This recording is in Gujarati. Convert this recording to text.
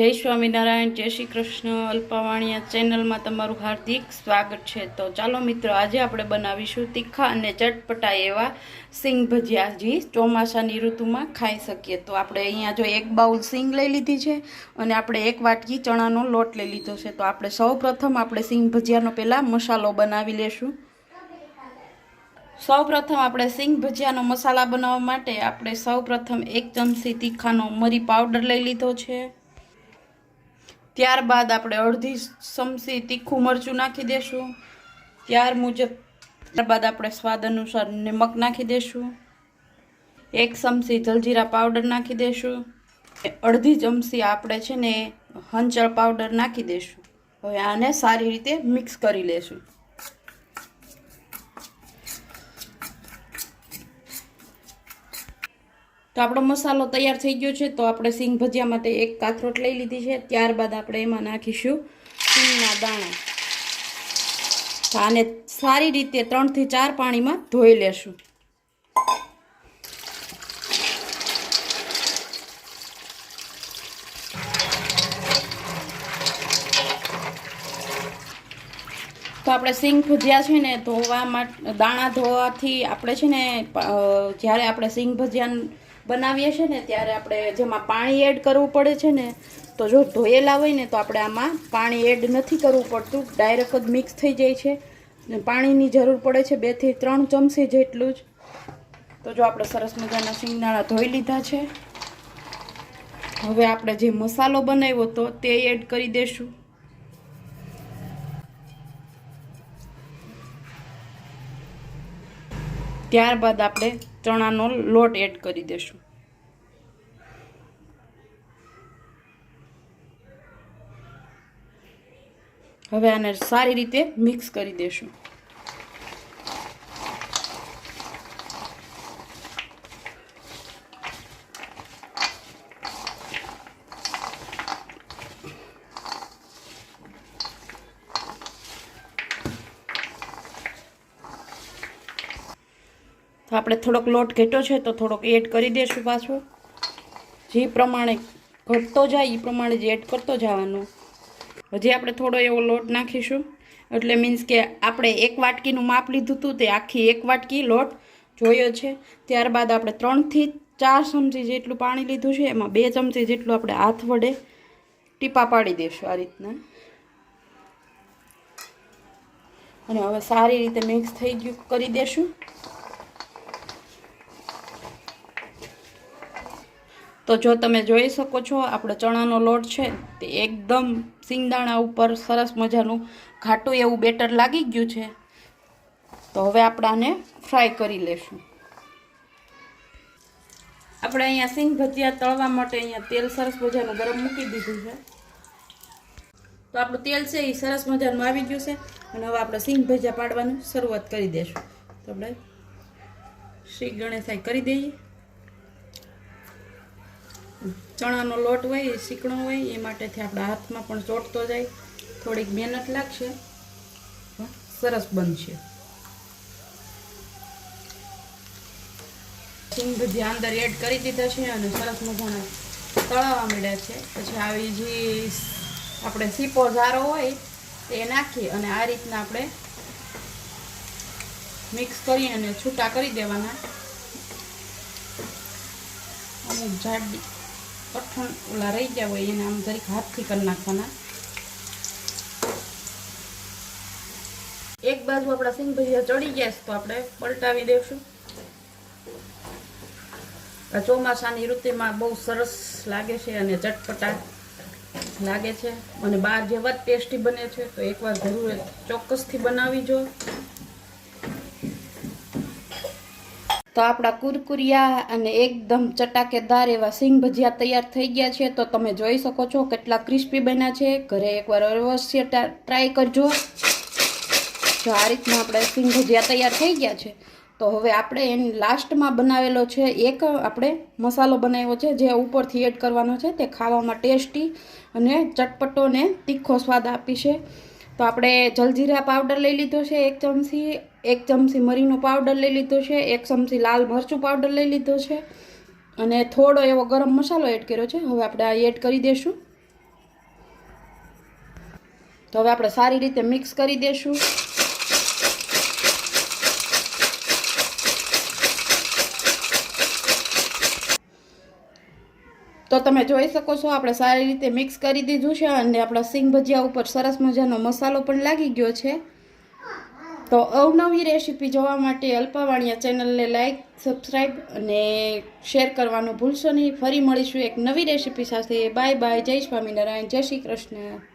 જય સ્વામિનારાયણ, જય શ્રી કૃષ્ણ, અલ્પાવાણિયા ચેનલમાં તમારું હાર્દિક સ્વાગત છે. તો ચાલો મિત્રો, આજે આપણે બનાવીશું તીખા અને ચટપટા એવા સિંગ ભજીયા જે ચોમાસાની ઋતુમાં ખાઈ શકીએ. તો આપણે અહીંયા જો એક બાઉલ સિંગ લઈ લીધી છે અને આપણે એક વાટકી ચણાનો લોટ લઈ લીધો છે. તો આપણે સૌ આપણે સિંગ ભજીયાનો પહેલાં મસાલો બનાવી લેશું. સૌ પ્રથમ આપણે સિંગ ભજીયાનો મસાલા બનાવવા માટે આપણે સૌ પ્રથમ એક ચમચી તીખાનો મરી પાવડર લઈ લીધો છે. ત્યારબાદ આપણે અડધી ચમચી તીખું મરચું નાખી દેશું. ત્યાર મુજબ ત્યારબાદ આપણે સ્વાદ અનુસાર નમક નાખી દેશું. એક ચમચી જલજીરા પાવડર નાખી દેશું. અડધી ચમચી આપણે છે ને હંચળ પાવડર નાખી દેશું. હવે આને સારી રીતે મિક્સ કરી લેશું. આપણો મસાલો તૈયાર થઈ ગયો છે, તો આપણે સિંગ ભજીયા માટે એક કાથરોટ લઈ લીધી છે. ત્યારબાદ આપણે એમાં નાખીશું સિંગના દાણા. આને સારી રીતે ત્રણથી ચાર પાણીમાં ધોઈ લેશું. તો આપણે સિંગ ભજીયા છે ને ધોવા દાણા ધોવાથી આપણે છે ને જ્યારે આપણે સિંગ ભજીયા બનાવીએ છીએ ને, ત્યારે આપણે જેમાં પાણી એડ કરવું પડે છે ને, તો જો ધોયેલા હોય ને, તો આપણે આમાં પાણી એડ નથી કરવું પડતું. ડાયરેક્ટ જ મિક્સ થઈ જાય છે. ને પાણીની જરૂર પડે છે બેથી ત્રણ ચમચી જેટલું જ. તો જો આપણે સરસ મજાના શિંગદાણા ધોઈ લીધા છે. હવે આપણે જે મસાલો બનાવ્યો હતો તે એડ કરી દેશું. ત્યારબાદ આપણે ચણાનો લોટ એડ કરી દઈશું હવે આને સારી રીતે મિક્સ કરી દેશું. તો આપણે થોડોક લોટ ઘેટો છે તો થોડોક એડ કરી દઈશું પાછો. જે પ્રમાણે ઘટતો જાય એ પ્રમાણે જ એડ કરતો જવાનું. હજી આપણે થોડો એવો લોટ નાખીશું. એટલે મીન્સ કે આપણે એક વાટકીનું માપ લીધું હતું તે આખી એક વાટકી લોટ જોયો છે. ત્યારબાદ આપણે ત્રણથી ચાર ચમચી જેટલું પાણી લીધું છે. એમાં બે ચમચી જેટલું આપણે હાથ વડે ટીપા પાડી દઈશું આ રીતના. અને હવે સારી રીતે મિક્સ થઈ ગયું કરી દેશું. તો જો તમે જોઈ શકો છો, આપણો ચણાનો લોટ છે, તે એકદમ સિંગદાણા ઉપર સરસ મજાનું ઘાટું એવું બેટર લાગી ગયું છે. તો હવે આપણે આને ફ્રાય કરી લેશું. આપણે અહીંયા સિંગ ભજીયા તળવા માટે અહીંયા તેલ સરસ મજાનું ગરમ મૂકી દીધું છે. તો આપણું તેલ છે એ સરસ મજાનું આવી ગયું છે અને હવે આપણે સિંગ ભજીયા પાડવાની શરૂઆત કરી દઈશું તો આપણે શ્રી ગણેશાઈ કરી દઈએ. ચણાનો લોટ હોય, એ શીકણો હોય, એ માટેથી આપણા હાથમાં પણ ચોટતો જાય. થોડીક મહેનત લાગશે. સરસ બનશે. સિંગ જે અંદર એડ કરી દીધા છે અને સરસ મજાના તળાવવા મળ્યા છે. પછી આવી જે આપણે સીપો ઝારો હોય, એ નાખી અને આ રીતના આપણે મિક્સ કરી અને છૂટા કરી દેવાના. અમુક જાડી કઠણ ઓલા રહી ગયા હોય એને આમ જરીક હાથથી કરી નાખવાના. એક બાજુ આપણા સિંગ ભજીયા ચડી ગયા છે તો આપણે પલટાવી દઈશું આ ચોમાસાની ઋતુમાં બહુ સરસ લાગે છે અને ચટપટા લાગે છે. અને બહાર જેવા જ ટેસ્ટી બને છે તો એકવાર જરૂર ચોક્કસથી બનાવી જો તો આપણા કુરકુરિયા અને એકદમ ચટાકેદાર એવા સિંગ ભજીયા તૈયાર થઈ ગયા છે. તો તમે જોઈ શકો છો કેટલા ક્રિસ્પી બન્યા છે. ઘરે એકવાર અવશ્ય ટ્રાય કરજો. જો આ રીતના આપણે સિંગ ભજીયા તૈયાર થઈ ગયા છે. તો હવે આપણે એની લાસ્ટમાં બનાવેલો છે એક આપણે મસાલો બનાવ્યો છે જે ઉપરથી એડ કરવાનો છે. તે ખાવામાં ટેસ્ટી અને ચટપટો ને તીખો સ્વાદ આપીશે તો આપણે જલજીરા પાવડર લઈ લીધો છે, એક ચમચી એક ચમચી મરીનો પાવડર લઈ લીધો છે, એક ચમચી લાલ મરચું પાવડર લઈ લીધો છે અને થોડો એવો ગરમ મસાલો એડ કર્યો છે. હવે આપણે આ એડ કરી દઈશું તો હવે આપણે સારી રીતે મિક્સ કરી દઈશું તો તમે જોઈ શકો છો, આપણે સારી રીતે મિક્સ કરી દીધું છે અને આપણા સિંગ ભજીયા ઉપર સરસ મજાનો મસાલો પણ લાગી ગયો છે. તો અવનવી રેસીપી જોવા માટે અલ્પાવાણિયા ચેનલને લાઇક સબસ્ક્રાઈબ અને શેર કરવાનું ભૂલશો નહીં. ફરી મળીશું એક નવી રેસીપી સાથે. બાય બાય જય સ્વામિનારાયણ. જય શ્રી કૃષ્ણ.